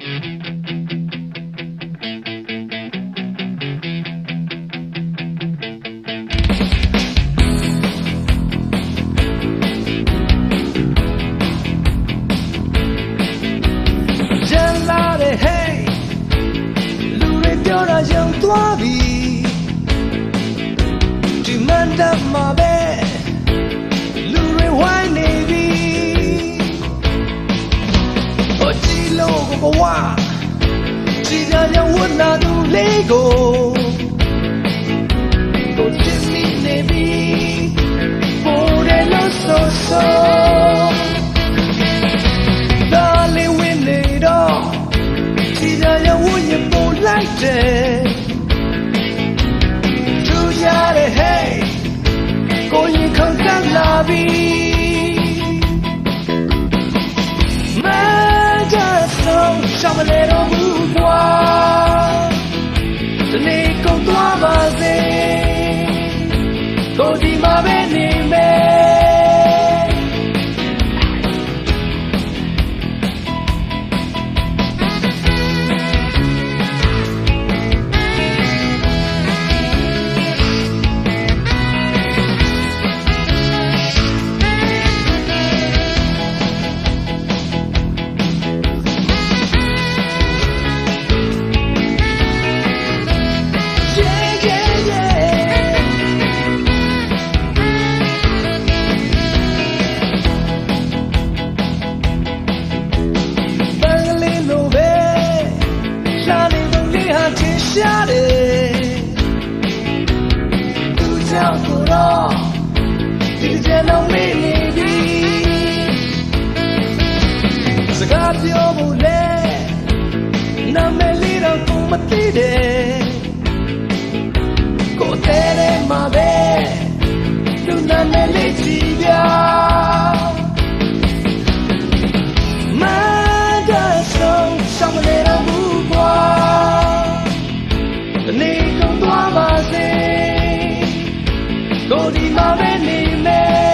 ပြောတာရောင်သွားပြီဒီမန်တမှာ ဟိုကြည့်လို့ကိုဘဝကြည်ကြရောင်ဝတ်လာသူလေးကိုကိုချစ်မိနေပြီပေါ်တယ်လို့ဆိုဆို Darling, we need all. See that you wouldn't go like that. Do ya the hey? Go you come down lobby. Man, ရှားတယ်သူကြောင့်ကိုတော့ဒီကျန်တော့မေ့နေပြီစကားပြောဖို့လဲနာမည်လေးတော့ကိုမသိတယ် ဒီမှာပဲနေမယ်